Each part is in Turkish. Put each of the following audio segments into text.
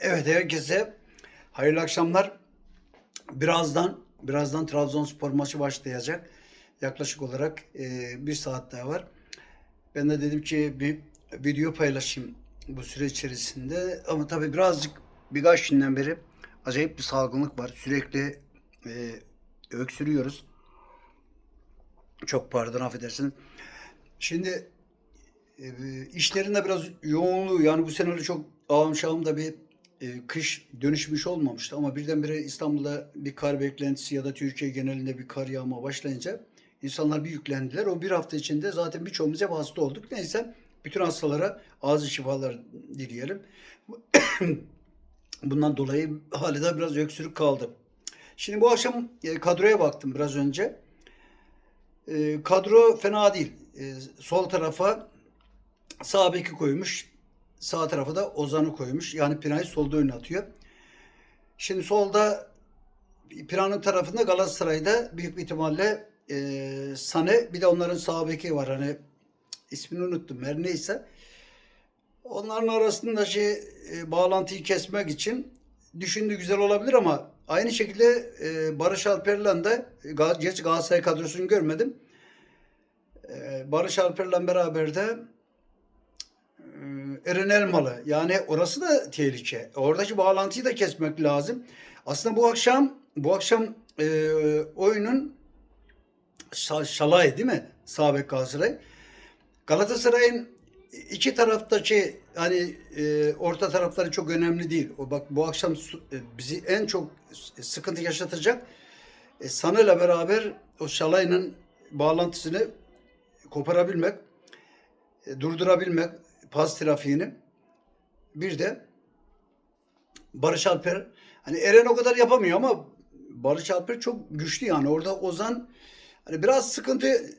Evet herkese hayırlı akşamlar. Birazdan birazdan Trabzonspor maçı başlayacak. Yaklaşık olarak e, bir saat daha var. Ben de dedim ki bir video paylaşayım bu süre içerisinde. Ama tabii birazcık birkaç günden beri acayip bir salgınlık var. Sürekli e, öksürüyoruz. Çok pardon affedersiniz. Şimdi e, işlerin de biraz yoğunluğu yani bu sene öyle çok ağım da bir e, kış dönüşmüş olmamıştı ama birdenbire İstanbul'da bir kar beklentisi ya da Türkiye genelinde bir kar yağma başlayınca insanlar bir yüklendiler. O bir hafta içinde zaten birçoğumuz hep hasta olduk. Neyse bütün hastalara ağzı şifalar dileyelim. Bundan dolayı hala biraz öksürük kaldı. Şimdi bu akşam e, kadroya baktım biraz önce. E, kadro fena değil. E, sol tarafa sağ beki koymuş. Sağ tarafa da Ozan'ı koymuş. Yani Pinay'ı solda oynatıyor. Şimdi solda Pira'nın tarafında Galatasaray'da büyük bir ihtimalle e, Sane bir de onların sağ beki var. Hani ismini unuttum. Her neyse. Onların arasında şey e, bağlantıyı kesmek için düşündü güzel olabilir ama aynı şekilde e, Barış Alper'le de gerçi Galatasaray kadrosunu görmedim. E, Barış Alper'le beraber de Eren Elmalı. Yani orası da tehlike. Oradaki bağlantıyı da kesmek lazım. Aslında bu akşam bu akşam e, oyunun Şa- Şalay değil mi? Sağ bek Galatasaray. Galatasaray'ın iki taraftaki hani e, orta tarafları çok önemli değil. O bak bu akşam e, bizi en çok sıkıntı yaşatacak e, Sana'yla beraber o Şalay'ın bağlantısını koparabilmek, e, durdurabilmek pas trafiğini. Bir de Barış Alper hani Eren o kadar yapamıyor ama Barış Alper çok güçlü yani. Orada Ozan hani biraz sıkıntı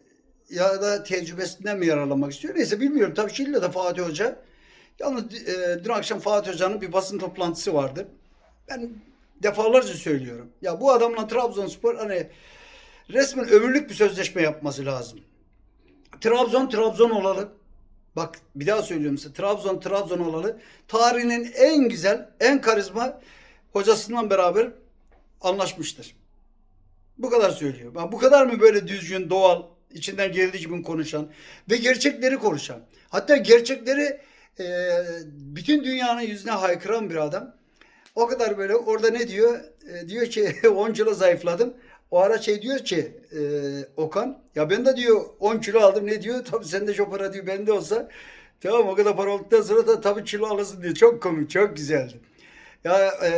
ya da tecrübesinden mi yararlanmak istiyor? Neyse bilmiyorum. Tabii Şili'de de Fatih Hoca. Yalnız e, dün akşam Fatih Hoca'nın bir basın toplantısı vardı. Ben defalarca söylüyorum. Ya bu adamla Trabzonspor hani resmen ömürlük bir sözleşme yapması lazım. Trabzon Trabzon olalı. Bak bir daha söylüyorum size. Trabzon Trabzon olalı. Tarihinin en güzel, en karizma hocasından beraber anlaşmıştır. Bu kadar söylüyor. Bak bu kadar mı böyle düzgün, doğal, içinden geldiği gibi konuşan ve gerçekleri konuşan. Hatta gerçekleri e, bütün dünyanın yüzüne haykıran bir adam. O kadar böyle orada ne diyor? E, diyor ki 10 kilo zayıfladım. O ara şey diyor ki e, Okan ya ben de diyor 10 kilo aldım ne diyor? Tabii sende çok para diyor bende olsa tamam o kadar para olduktan sonra da tabii kilo alırsın diyor. Çok komik çok güzeldi. Ya e,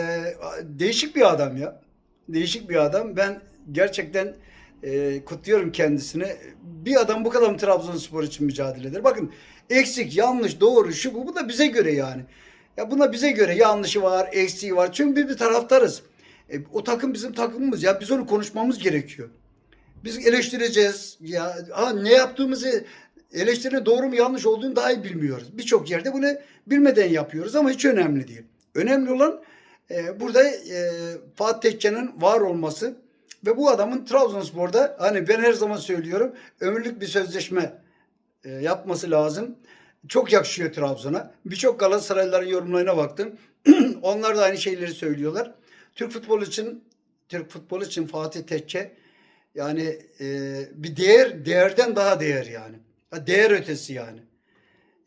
değişik bir adam ya. Değişik bir adam. Ben gerçekten e, kutluyorum kendisini. Bir adam bu kadar mı Trabzonspor için mücadele eder? Bakın eksik, yanlış, doğru, şu bu, bu da bize göre yani. Ya buna bize göre yanlışı var, eksiği var. Çünkü biz bir taraftarız. E, o takım bizim takımımız ya. Biz onu konuşmamız gerekiyor. Biz eleştireceğiz. Ya ha, ne yaptığımızı eleştirinin doğru mu yanlış olduğunu daha iyi bilmiyoruz. Birçok yerde bunu bilmeden yapıyoruz ama hiç önemli değil. Önemli olan e, burada e, Fatih Tekke'nin var olması ve bu adamın Trabzonspor'da hani ben her zaman söylüyorum ömürlük bir sözleşme e, yapması lazım. Çok yakışıyor Trabzon'a. Birçok Galatasaraylıların yorumlarına baktım. Onlar da aynı şeyleri söylüyorlar. Türk futbolu için Türk futbolu için Fatih Tekke yani e, bir değer değerden daha değer yani. Değer ötesi yani.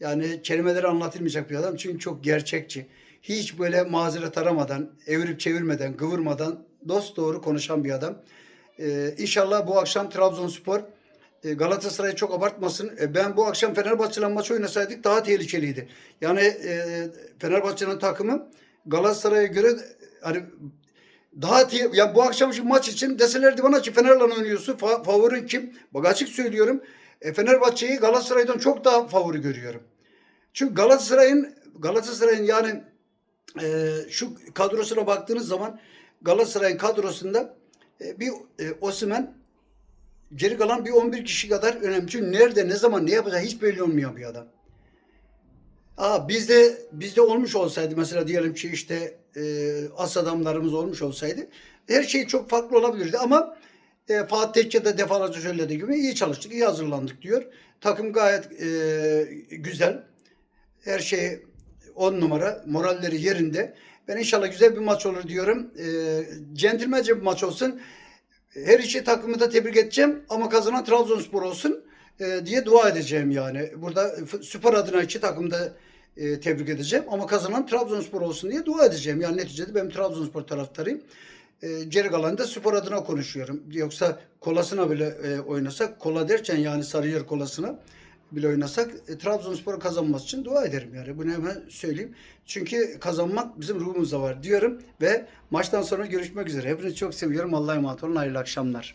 Yani kelimeleri anlatılmayacak bir adam çünkü çok gerçekçi. Hiç böyle mazeret aramadan, evirip çevirmeden, kıvırmadan dost doğru konuşan bir adam. Ee, inşallah bu akşam Trabzonspor e, Galatasaray'ı çok abartmasın. E, ben bu akşam Fenerbahçe'yle maç oynasaydık daha tehlikeliydi. Yani e, Fenerbahçe'nin takımı Galatasaray'a göre hani daha ya bu akşamki maç için deselerdi bana ki Fener'le oynuyorsun. Fa- favorin kim? Bak açık söylüyorum. E, Fenerbahçe'yi Galatasaray'dan çok daha favori görüyorum. Çünkü Galatasaray'ın Galatasaray'ın yani e, şu kadrosuna baktığınız zaman Galatasaray'ın kadrosunda e, bir e, Osimhen geri kalan bir 11 kişi kadar önemli. Çünkü nerede, ne zaman, ne yapacağı hiç belli olmayan bir adam. Aa, bizde bizde olmuş olsaydı mesela diyelim ki işte e, as adamlarımız olmuş olsaydı her şey çok farklı olabilirdi ama e, Fatih Tekke de defalarca söylediği gibi iyi çalıştık, iyi hazırlandık diyor. Takım gayet e, güzel. Her şey 10 numara. Moralleri yerinde. Ben inşallah güzel bir maç olur diyorum. E, centilmence bir maç olsun. Her iki takımı da tebrik edeceğim ama kazanan Trabzonspor olsun e, diye dua edeceğim yani. Burada spor adına iki takımı da e, tebrik edeceğim ama kazanan Trabzonspor olsun diye dua edeceğim. Yani neticede ben Trabzonspor taraftarıyım. E, geri kalanında spor adına konuşuyorum. Yoksa kolasına bile e, oynasak, kola derken yani Sarıyer kolasına bile oynasak e, Trabzonspor kazanması için dua ederim yani. Bunu hemen söyleyeyim. Çünkü kazanmak bizim ruhumuzda var diyorum ve maçtan sonra görüşmek üzere. Hepinizi çok seviyorum. Allah'a emanet olun. Hayırlı akşamlar.